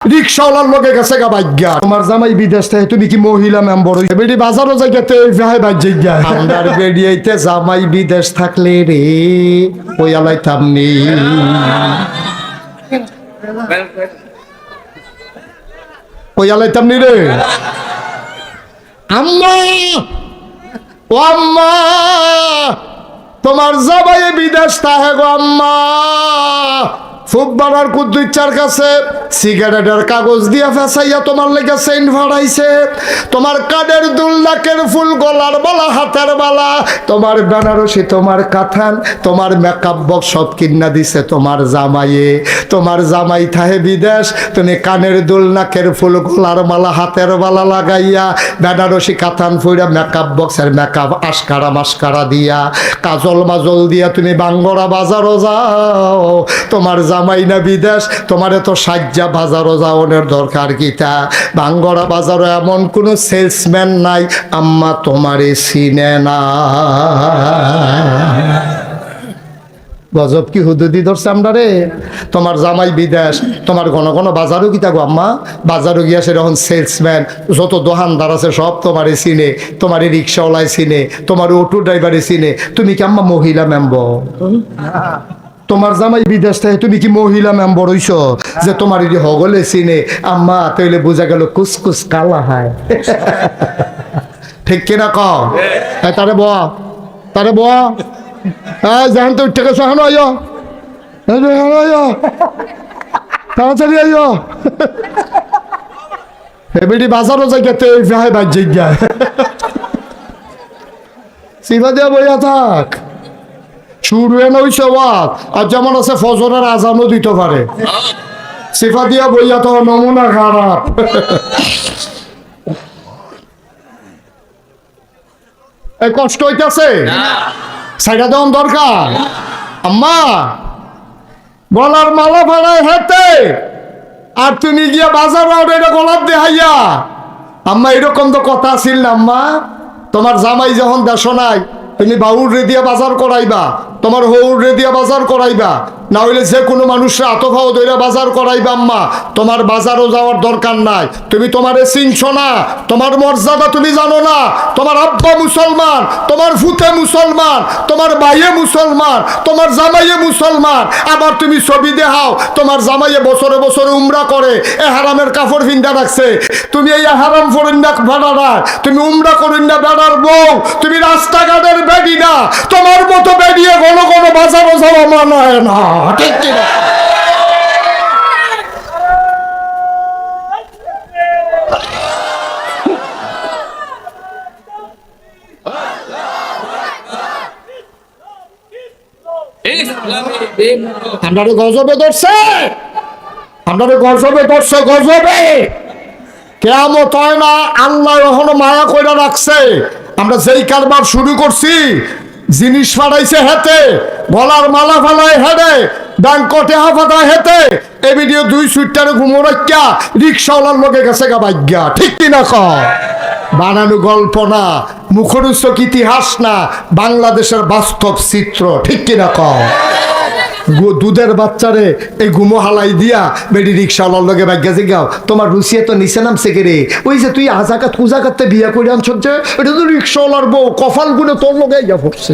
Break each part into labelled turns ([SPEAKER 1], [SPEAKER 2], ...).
[SPEAKER 1] রিক্সাওয়ালার লোকে গেছে গা ভাগ্যা তোমার জামাই বিদেশ থেকে তুমি কি মহিলা মেম্বর বেডি বাজারও জায়গাতে ভাই ভাগ্যে গিয়া আমার বেরিয়েতে জামাই বিদেশ থাকলে রে ওই আলাইতাম নেই ওই আলাইতাম নি রে। আম্মা! ও আম্মা! তোমার জামাই বিদেশ তাহে গো আম্মা। ফুটবলার কুদ্দুচ্চার কাছে সিগারেটের কাগজ দিয়া ফেসাইয়া তোমার লেগে সেন্ট ভাড়াইছে তোমার কানের দুল নাকের ফুল গলার বালা হাতের বালা। তোমার বেনারসি, তোমার কাথান তোমার মেকআপ বক্স সব কিনা দিছে তোমার জামাইয়ে। তোমার জামাই থাহে বিদেশ, তুমি কানের দুল নাকের ফুল গলার মালা হাতের বালা লাগাইয়া, বেনারসি কাথান ফুইরা মেকআপ বক্সের মেকআপ আশকারা মাস্কারা দিয়া। কাজল মাজল দিয়া তুমি বাঙ্গরা বাজারও যাও। তোমার জামাই না বিদেশ, তোমার এত সাজ্জা বাজারও যাওয়ানোর দরকার কিতা বাঙ্গরা বাজারও এমন কোনো সেলসম্যান নাই, আম্মা তোমারে চিনে না। গজব কি হুদুদি ধরছে আমরা রে তোমার জামাই বিদেশ, তোমার ঘন ঘন বাজারও কি থাকো আম্মা। বাজারও গিয়া সেরকম সেলসম্যান যত দোকানদার আছে সব তোমারে চিনে, তোমার রিক্সাওয়ালায় চিনে, তোমার অটো ড্রাইভারে চিনে। তুমি কি আম্মা মহিলা মেম্বর তোমার জামাই বিদেশ থেকে তুমি কি মহিলা মেম্বর হইছ? যে তোমার যদি হগলে চিনে আম্মা তাইলে বোঝা গেল কুসকুস কালা হয়। ঠিক কিনা ক হ্যাঁ। তারে ব তারে ব হ্যাঁ জাহান তো উঠে গেছো হানো আইয়। আইয়। তাড়াতাড়ি আইয়। এবেডি বাজারও জায়গাতে ভাই বাজ্যে যায় সিভা দিয়া বইয়া থাক। শুরু এনে হইছে ওয়াত আর যেমন আছে ফজরের আজানও দিতে পারে। সিফা দিয়া বইয়া তো নমুনা খারাপ। কষ্ট হইতাছে? সাইডা দেওয়ান দরকার? আম্মা, গলার মালা ফাড়ায় হাতে আর তুমি গিয়া বাজার আউট এটা গলার দেহাইয়া আম্মা, এরকম তো কথা আছিল না আম্মা। তোমার জামাই যখন দেশ নাই তুমি বাউর রে দিয়া বাজার করাইবা, তোমার হৌর রে দিয়া বাজার করাইবা না হইলে যে কোনো মানুষরা আতফাও দইরা বাজার করাইবা আম্মা, তোমার বাজারও যাওয়ার দরকার নাই। তুমি তোমারে চিনছ না, তোমার মর্যাদা তুমি জানো না, তোমার আব্বা মুসলমান, তোমার ফুতে মুসলমান, তোমার ভাইয়ে মুসলমান, তোমার জামাইয়ে মুসলমান, আবার তুমি ছবি দেখাও, তোমার জামাইয়ে বছরে বছরে উমরা করে, এ হারামের কাপড় ভিন্দা রাখছে। তুমি এই হারাম ফরিন্দা ভাড়া তুমি উমরা করিন্দা বেড়ার বউ, তুমি রাস্তাঘাটের না। তোমার মতো বেরিয়ে ঘন ঘন বাজারও যাওয়া মানায় না। ঠিক কিনা আপনারে গজবে ধরছে। আপনারে গজবে ধরছে, গজবে। কেমত হয় না, আল্লাহ এখনও মায়া কইরা রাখছে। আমরা যেই কারবার শুরু করছি, জিনিস ফাড়াইছে হেতে গলার মালা ফালায় হেডে ব্যাংকটে হাফাতা হেতে এ ভিডিও দুই সুইটারে ঘুমো রাখা রিক্সাওয়ালার লোকের কাছে গা ভাগ্যা ঠিক ক বানানো গল্প না মুখরুস্তক ইতিহাস না, বাংলাদেশের বাস্তব চিত্র। ঠিক কিনা ক গু- দুধের বাচ্চারে এই গুমো হালাই দিয়া বেডি রিক্সাওয়ালার লগে ব্যাগে জিগাও তোমার রুসিয়া তো নিচে নামছে কে রে। ওই যে তুই আজাকাত কুজাকাতে বিয়া করে আনছ যে এটা তো রিক্সাওয়ালার বউ কফাল গুনে তোর লগে ইয়া পড়ছে।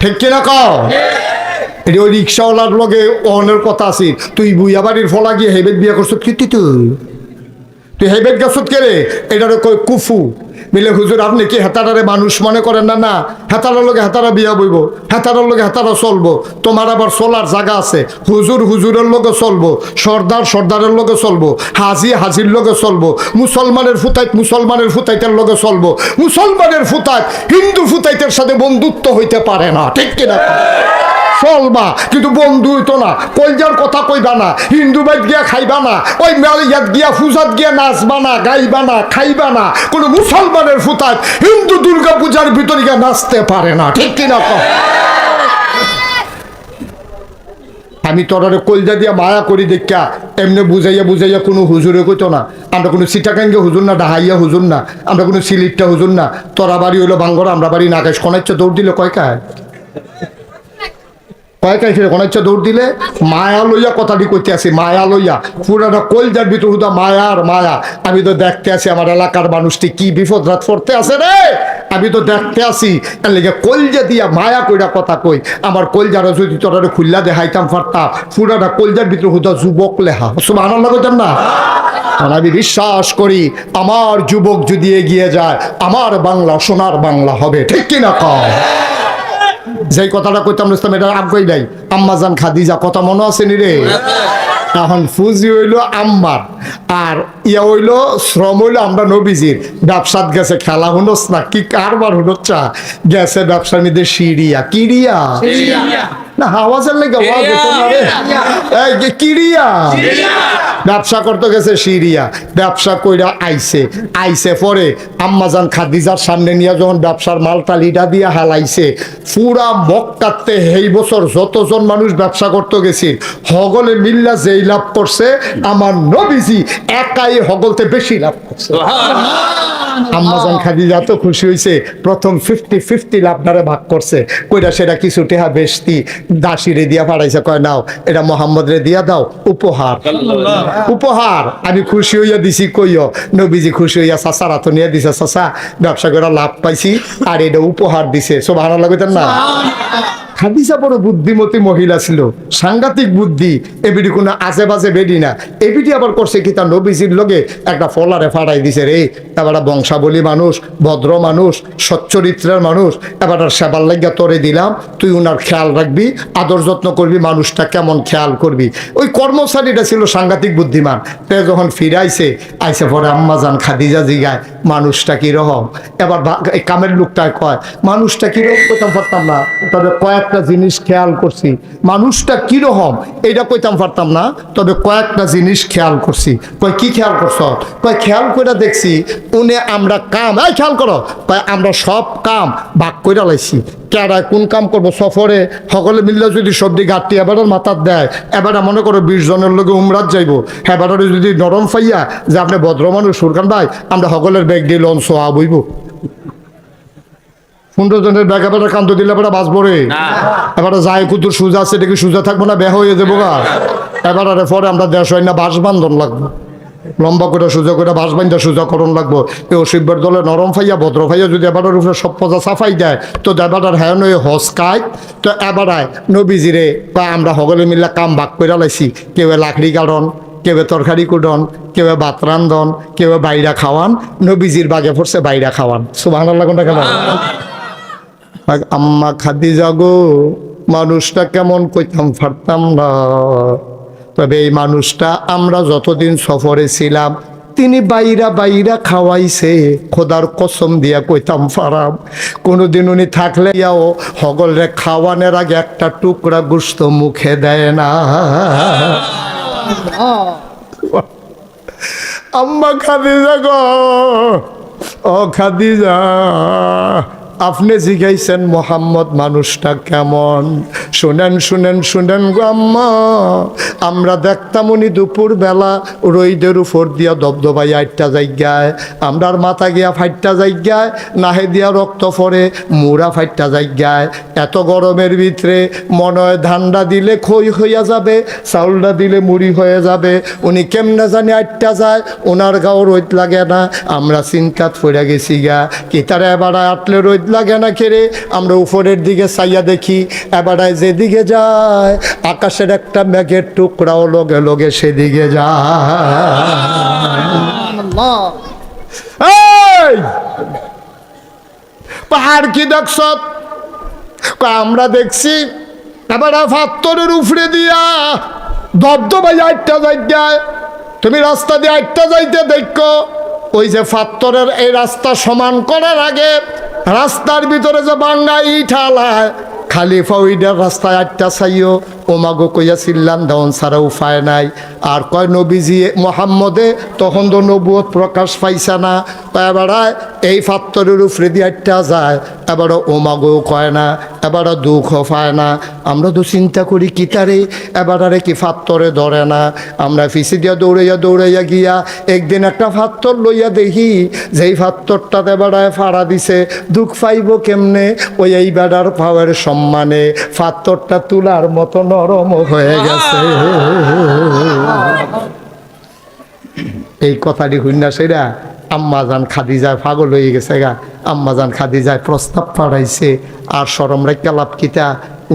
[SPEAKER 1] ঠিক কিনা কও? এটি ওই রিক্সাওয়ালার লগে অনের কথা আছে। তুই বুইয়া বাড়ির ফলা গিয়ে হেবেদ বিয়া করছত কি তুই। তুই হেবেদ গাছত কে রে এটারে কই কুফু। মিলে হুজুর, আপনি কি হেতারারে মানুষ মনে করেন না? না, হেতারার লগে হেতারা বিয়া বইব, হেতারার লগে হেতারা চলবো। তোমার আবার চলার জায়গা আছে। হুজুর হুজুরের লগে চলবো, সর্দার সর্দারের লগে চলবো, হাজি হাজির লগে চলবো, মুসলমানের ফুতাইত মুসলমানের ফুতাইতের লগে চলবো। মুসলমানের ফুতাইত হিন্দু ফুতাইতের সাথে বন্ধুত্ব হইতে পারে না, ঠিক কিনা? চলবা। কিন্তু বন্ধু হইতো না। কলজার কথা কইবা না। হিন্দু বাইত গিয়া খাইবা না। ওই মেলিয়াত গিয়া পূজাত গিয়া নাচবা না, গাইবা না, খাইবা না। কোনো মুসলমানের ফুতাত হিন্দু দুর্গা পূজার ভিতরে গিয়া নাচতে পারে না। ঠিক কিনা কও? আমি তোরারে কলজা দিয়া মায়া করি দেখা এমনি বুঝাইয়া বুঝাইয়া কোনো হুজুরে কইতো না। আমরা কোনো সিটাকাঙ্গে হুজুর না, ডাহাইয়া হুজুর না। আমরা কোনো সিলিটটা হুজুর না। তোরা বাড়ি হইল বাঙ্গর আমরা বাড়ি নাগাইশ কোনাইচ্ছে দৌড় দিলে কয় কায়? কাই ফিরে কোনো দৌড় দিলে মায়া লইয়া কথাটি করতে আসি, মায়া লইয়া। পুরাটা কলজার ভিতর হুদা মায়া আর মায়া। আমি তো দেখতে আসি আমার এলাকার মানুষটি কি বিপদ রাত করতে আছে রে? আমি তো দেখতে আসি এর লেগে কলজা দিয়া মায়া কইরা কথা কই। আমার কলজারা যদি তোরা খুল্লা দেখাইতাম পারতাম পুরাটা কলজার ভিতর হুদা যুবক লেহা। সুবাহ আনন্দ করতেন না? আর আমি বিশ্বাস করি, আমার যুবক যদি এগিয়ে যায়, আমার বাংলা, সোনার বাংলা হবে। ঠিক কিনা কম যেই কথাটা কইতাম ইসলাম এটা আগ্রহী নাই। আম্মাজান খাদিজা, কথা মনে আছে নি রে? এখন ফুজি হইল আম্মার, আর ইয়া হইল শ্রম হইল আমরা নবীজির। ব্যবসাত গেছে খেলা হুনস না, কি কারবার হুনচ্ছা গেছে ব্যবসা নিদের সিরিয়া কিরিয়া না আওয়াজের লেগে আওয়াজ এই কিরিয়া। ব্যবসা করতে গেছে সিরিয়া। ব্যবসা কইরা আইছে। আইছে পরে আম্মাজান খাদিজার সামনে নিয়ে যখন ব্যবসার মালটা লিডা দিয়ে হালাইছে পুরা মক্কাতে এই বছর যতজন মানুষ ব্যবসা করতে গেছি হগলে মিল্লা যেই লাভ করছে আমার নবীজি একাই হগলতে বেশি লাভ করছে। আম্মাজান খাদিজা তো খুশি হয়েছে প্রথম ফিফটি ফিফটি লাভনারে ভাগ করছে। কইরা সেটা কিছু টেহা বেশতি দাসিরে দিয়া পাঠাইছে কয় নাও এটা মোহাম্মদ রে দিয়া দাও উপহার। উপহার আমি খুশি হইয়া দিছি কইও নবীজি খুশি হইয়া চাচারা তো নিয়ে দিছে চাচা ব্যবসা করে লাভ পাইছি আর এটা উপহার দিছে। সব ভালো লাগতেন না খাদিজা বড় বুদ্ধিমতী মহিলা ছিল, সাংঘাতিক বুদ্ধি, এবিডি কোনো আজে বাজে বেডি না। এবিডি আবার করছে কি, তার নবীজির লগে একটা ফলারে ফাটাই দিছে রে। এবার বংশাবলী মানুষ, ভদ্র মানুষ সচ্চরিত্রের মানুষ। এবার সেবার লাগিয়া তোরে দিলাম, তুই উনার খেয়াল রাখবি, আদর যত্ন করবি, মানুষটা কেমন খেয়াল করবি। ওই কর্মচারীটা ছিল সাংঘাতিক বুদ্ধিমান। তে যখন ফিরাইছে, আইসে পরে আম্মা যান খাদিজা জিগায়, মানুষটা কীরকম? এবার ভা- এই কামের লোকটা কয়, মানুষটা কি কীরকম? কইতাম, পারতাম না, তবে কয়েকটা জিনিস খেয়াল করছি। মানুষটা কীরকম? এইটা কইতাম পারতাম না, তবে কয়েকটা জিনিস খেয়াল করছি। কয়, কি খেয়াল করছ? কয়, খেয়াল করে দেখছি, উনি আমরা কাম, এই খেয়াল করো, কয়, আমরা সব কাম ভাগ করে লাইছি। কেডা কোন কাম করব? সফরে সকলে মিললে যদি সবজি গাঁটটি এবার মাথার দেয়, এবার মনে করো বিশ জনের লোকে উমরাত যাইবো। এবার যদি নরম ফাইয়া যে আপনি ভদ্র মানুষ সুরকান ভাই, আমরা সকলের ব্যাগ দিয়ে লন সোয়া বইব। পনেরো জনের ব্যাগ এবার কান্ত দিলে এবার বাঁচবো রে এবারে যায় কুতুর সুজা আছে দেখি সুজা থাকব না বেহ হয়ে যাব গা। এবার আরে পরে আমরা দেশ হয় না বাস বান্ধন লাগবো। লম্বা করে সোজা করে বাস বান্ধা সোজা করণ লাগবো। এই অসিব্যের দলে নরম ফাইয়া ভদ্র ফাইয়া যদি এবার উপরে সব পজা সাফাই দেয় তো এবার হ্যাঁ নয় হসকায় তো এবারায় নবীজিরে বা আমরা সকলে মিলে কাম ভাগ করে লাইছি। কেউ লাকড়ি কারণ কেউ তরকারি কুটন কেউ ভাত রান্ধন কেউ বাইরা খাওয়ান। নবীজির বাগে পড়ছে বাইরা খাওয়ান। সুবাহ কেন আম্মা খাদি যাগো মানুষটা কেমন কইতাম পারতাম না। তবে এই মানুষটা আমরা যতদিন সফরে ছিলাম, তিনি বাইরা বাইরা খাওয়াইছে, খোদার কসম দিয়া কইতাম ফারাম। কোনোদিন উনি থাকলে ইয়াও হগলরে খাওয়ানোর আগে একটা টুকরা গুস্ত মুখে দেয় না। আম্মা খাদিজা গো, ও খাদিজা আপনি জিগাইছেন মোহাম্মদ, মানুষটা কেমন? শুনেন শুনেন শুনেন গো আমরা দেখতাম উনি দুপুর বেলা রইদের উপর দিয়া দবদবাই আটটা জায়গায়, আমরার মাথা গিয়া ফাইটটা জায়গায়, নাহে দিয়া রক্ত পরে মুড়া ফাইটটা জায়গায়। এত গরমের ভিতরে মনে হয় ধানটা দিলে খই হইয়া যাবে চাউলটা দিলে মুড়ি হয়ে যাবে। উনি কেমনে জানি আটটা যায় ওনার গাও রোদ লাগে না। আমরা চিন্তাত পড়ে গেছি গা। কি তারা এবার আটলে রোদ লাগে না কেড়ে আমরা উপরের দিকে চাইয়া দেখি এবারায় যেদিকে যায়, আকাশের একটা মেঘের টুকরাও লগে লগে সেদিকে যায়! পাহাড় কি দেখছ? আমরা দেখছি, এবার ফাত্তরের উপরে দিয়া দবদবাই আটটা জায়গায় তুমি রাস্তা দিয়ে আটটা যাইতে দেখো, ওই যে ফাত্তরের এই রাস্তা সমান করার আগে রাস্তার ভিতরে যে বাঙ্গা ইট খালি ফাউইডার রাস্তায় আটটা চাইও। ওমাগো কইয়া চিল্লান দেওয়ান ছাড়া উপায় নাই। আর কয় নবীজি, মোহাম্মদে তখন তো নবুয়ত প্রকাশ পাইছে না। এবারে এই ফাত্তরের উপরে দিয়ে যায়। এবারে ওমাগো কয় না, এবারে দুঃখ পায় না। আমরা তো চিন্তা করি, কি তারে? এবারে কি ফাত্তরে ধরে না? আমরা ফিসি দিয়া দৌড়াইয়া দৌড়াইয়া গিয়া একদিন একটা ফাত্তর লইয়া দেখি, যেই ফাত্তরটাতে বেড়ায় ফাড়া দিছে, দুঃখ পাইব কেমনে? ওই এই বেড়ার পাওয়ার সম্মানে, ফাত্তরটা তুলার মতো নরম হয়ে গেছে। এই কথাটি হইনা সেরা আম্মাজান খাদিজায় পাগল হয়ে গেছে গা। আম্মাজান খাদিজায় প্রস্তাব পাঠাইছে, আর সরম রেখা লাভ কিতা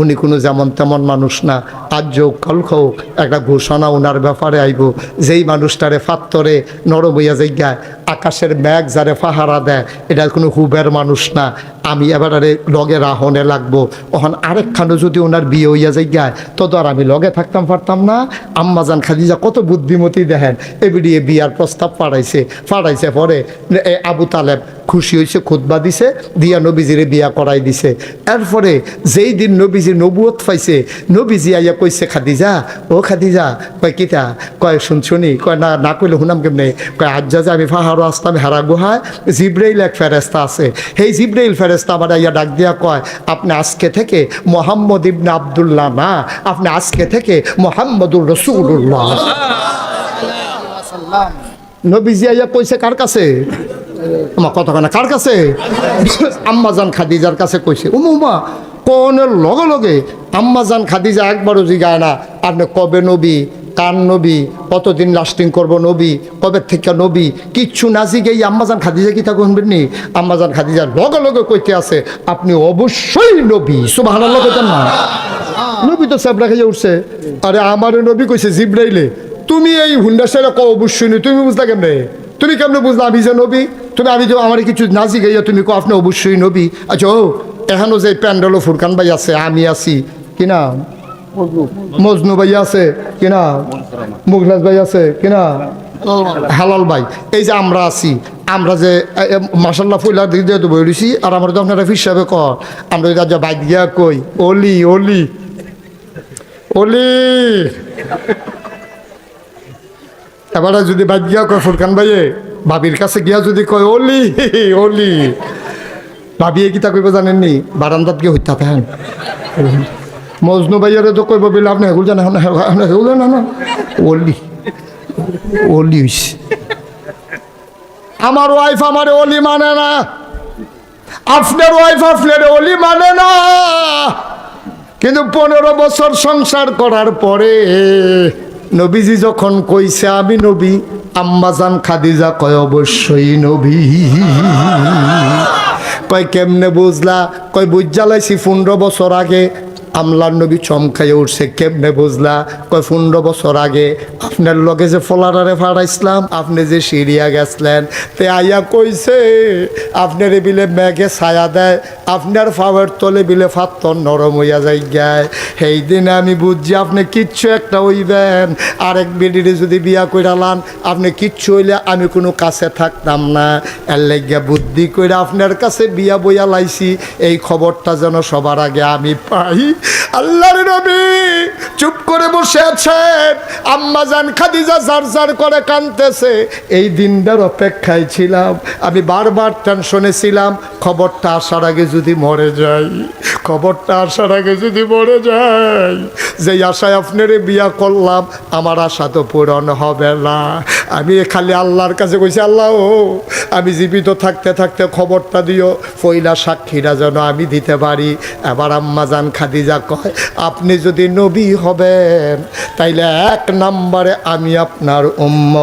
[SPEAKER 1] উনি কোনো যেমন তেমন মানুষ না। আজ যোগ কাল হোক, একটা ঘোষণা ওনার ব্যাপারে আইব। যেই মানুষটারে ফাত্তরে নরম হইয়া যাইগায় আকাশের ম্যাগ যারে ফাহারা দেয়, এটা কোনো হুবের মানুষ না। আমি এবার আরে লগে রাহনে লাগবো। ওখান আরেকখানো যদি ওনার বিয়ে হইয়া যাইগায় তো তো আর আমি লগে থাকতাম, পারতাম না। আম্মাজান খাদিজা কত বুদ্ধিমতী দেখেন। এবিডিয়ে বিয়ার প্রস্তাব পাঠাইছে পাঠাইছে পরে আবু তালেব খুশি হয়েছে খুতবা দিছে, দিয়া নবীজিরে বিয়া করাই দিছে। এরপরে যেই দিন নবীজি নবুয়ত পাইছে, নবীজি আইয়া কইছে, খাদিজা, ও খাদিজা, কয় কিতা? কয় শুনছুনি কয়, না না কইলে শুনাম কেমনে? কয় আজ যে আমি পাহাড়ও আসতাম হেরা গুহায় জিব্রাইল এক ফেরেস্তা আছে। সেই জিব্রাইল ফেরেস্তা আইয়া ডাক দিয়া কয়, আপনি আজকে থেকে মোহাম্মদ ইবনে আবদুল্লাহ না, আপনি আজকে থেকে মোহাম্মদুর রসুল্লাহ নবীজি কার কাছে? কাছে? লগে আম্মাজান খাদিজা একবারও জিগায় না, আপনি কবে নবী? কার নবী? কতদিন লাস্টিং করব নবী? কবে থেকে নবী? কিচ্ছু নাজি জিগে এই আম্মাজান খাদিজা কি তা শুনবেন নি আম্মাজান খাদিজার লগে লগে কইতে আছে, আপনি অবশ্যই নবী। সুবাহ না। নবী তো সাবরা খাইয়া উঠছে। আরে আমার নবী কইছে জিব্রাইলে, তুমি এই হুন্ডা সেরা ক অবশ্যই নই তুমি বুঝলা কেমনে? তুমি কেমনে বুঝলা আমি যে নবী? তুমি আমি তো আমার কিছু নাজি গাইয়া তুমি কো আপনি অবশ্যই নবী? আচ্ছা ও এখানো যে প্যান্ডেল ফুরকান ভাই আছে, আমি আছি। কিনা মজনু। ভাই আছে কিনা? মুগনাজ ভাই আছে কিনা? হালাল ভাই। এই যে আমরা আছি, আমরা যে মাসাল্লাহ ফুইলা দিক দিয়ে তো বই রইছি আর আমরা তো আপনারা হিসাবে কর। আমরা যদি বাইক গিয়া কই, অলি অলি অলি। এবারে যদি বাইক গিয়া কয় ফুরকান ভাইয়ে, ভাবির কাছে গিয়া যদি কয়, অলি অলি। ভাবিয়ে কিতা কইব জানেননি? বারান্দাত গিয়ে হইতা থাকেন মজনু ভাইয়ারে তো কইব বলে আপনি হেগুল জানেন হেগুল জানেন না। অলি। অলি হইছে। আমার ওয়াইফ আমার অলি মানে না। আপনার ওয়াইফ আপনার অলি মানে না। কিন্তু পনেরো বছর সংসার করার পরে নবীজি যখন কইছে, আমি নবী আম্মাজান খাদিজা কয়, অবশ্যই নবী। কয়, কেমনে বুঝলা? কয়, বুঝ জ্বালাইছি পনেরো বছর আগে আমলার নবী চমকাইয়ে উঠছে, কেমনে বুঝলা? কয়, পনেরো বছর আগে আপনার লগে যে ফলারারে ফাড়াইছিলাম, আপনি যে সিরিয়া গেছলেন, তে আইয়া কইছে, আপনার বিলে মেঘে ছায়া দেয়, আপনার ফাওয়ার তলে বিলে ফাত্তর নরম হইয়া যাই গায় সেই দিনে আমি বুঝছি আপনি কিচ্ছু একটা হইবেন, আরেক বেডিরে যদি বিয়া কইরালান আপনি কিচ্ছু হইলে আমি কোনো কাছে থাকতাম না। এর লাগিয়া বুদ্ধি কইরা আপনার কাছে বিয়া বইয়া লাইছি, এই খবরটা যেন সবার আগে আমি পাই। আল্লাহর নবী চুপ করে বসে আছেন। আম্মা জান খাদিজা জার জার করে কানতেছে এই দিনটার অপেক্ষায় ছিলাম। আমি বারবার টেনশনে ছিলাম। খবরটা আসার আগে যদি মরে যাই, খবরটা আসার আগে যদি মরে যাই যে আশায় আপনারে বিয়া করলাম, আমার আশা তো পূরণ হবে না। আমি খালি আল্লাহর কাছে কইছি, আল্লাহ, ও, আমি জীবিত থাকতে থাকতে খবরটা দিও। ফইলা সাক্ষীরা যেন আমি দিতে পারি। এবার আম্মা জান খাদিজা কয়, আপনি যদি নবী হবেন, তাইলে এক নম্বরে আমি আপনার উম্ম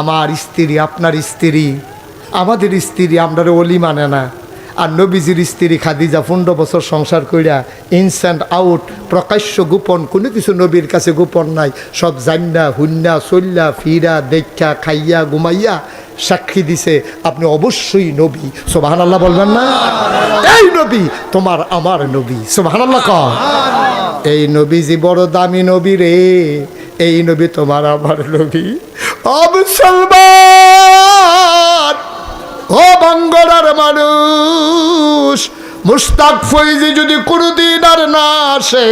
[SPEAKER 1] আমার স্ত্রী, আপনার স্ত্রী, আমাদের স্ত্রী আমরা অলি মানে না। আর নবীজির স্ত্রী খাদিজা পনেরো বছর সংসার কইরা ইনস্ট্যান্ট আউট প্রকাশ্য গোপন, কোনো কিছু নবীর কাছে গোপন নাই। সব জান্না হুন্না চল্লা ফিরা দেখা খাইয়া, ঘুমাইয়া সাক্ষী দিছে, আপনি অবশ্যই নবী। সোবাহান আল্লাহ বলবেন না? এই নবী, তোমার আমার নবী। সোবাহান আল্লাহ কর এই নবীজি বড় দামি নবী রে। এই নবী তোমার আমার নবী। অবসলমান ও বাঙ্গলার মানুষ, মুস্তাক ফৈজি যদি কোনোদিন আর না আসে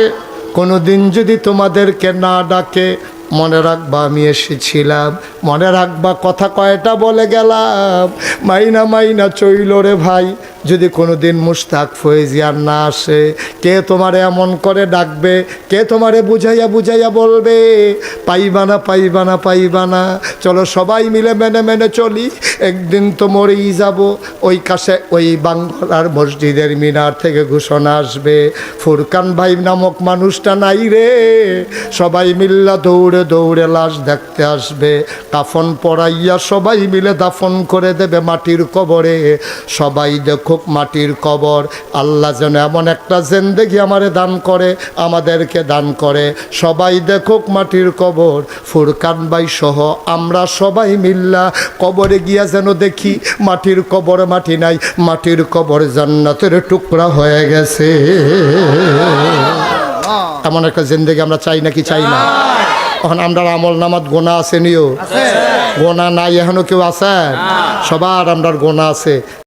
[SPEAKER 1] কোনোদিন যদি তোমাদেরকে না ডাকে মনে রাখবা আমি এসেছিলাম। মনে রাখবা কথা কয়টা বলে গেলাম। মাইনা মাইনা চইল রে ভাই, যদি কোনো দিন মুস্তাক ফয়েজি আর না আসে, কে তোমারে এমন করে ডাকবে? কে তোমারে বুঝাইয়া বুঝাইয়া বলবে? পাইবা না পাইবা না পাইবা না। চলো সবাই মিলে মেনে মেনে চলি। একদিন তো মরেই যাব। ওই কাছে ওই বাংলার মসজিদের মিনার থেকে ঘোষণা আসবে। ফুরকান ভাই নামক মানুষটা নাই রে। সবাই মিল্লা দৌড়ে দৌড়ে দৌড়ে লাশ দেখতে আসবে। কাফন পড়াইয়া সবাই মিলে দাফন করে দেবে মাটির কবরে। সবাই দেখুক মাটির কবর। আল্লাহ যেন এমন একটা জেন্দেগি আমারে দান করে আমাদেরকে দান করে। সবাই দেখুক মাটির কবর। ফুরকান বাই সহ আমরা সবাই মিল্লা কবরে গিয়া যেন দেখি মাটির কবর মাটি নাই। মাটির কবর জান্নাতের টুকরা হয়ে গেছে। এমন একটা জিন্দগি আমরা চাই নাকি চাই না? এখন আমরা আমল নামাত গোনা আছে নিও। গোনা নাই এখনও কেউ আছে? সবার আমরার গোনা আছে।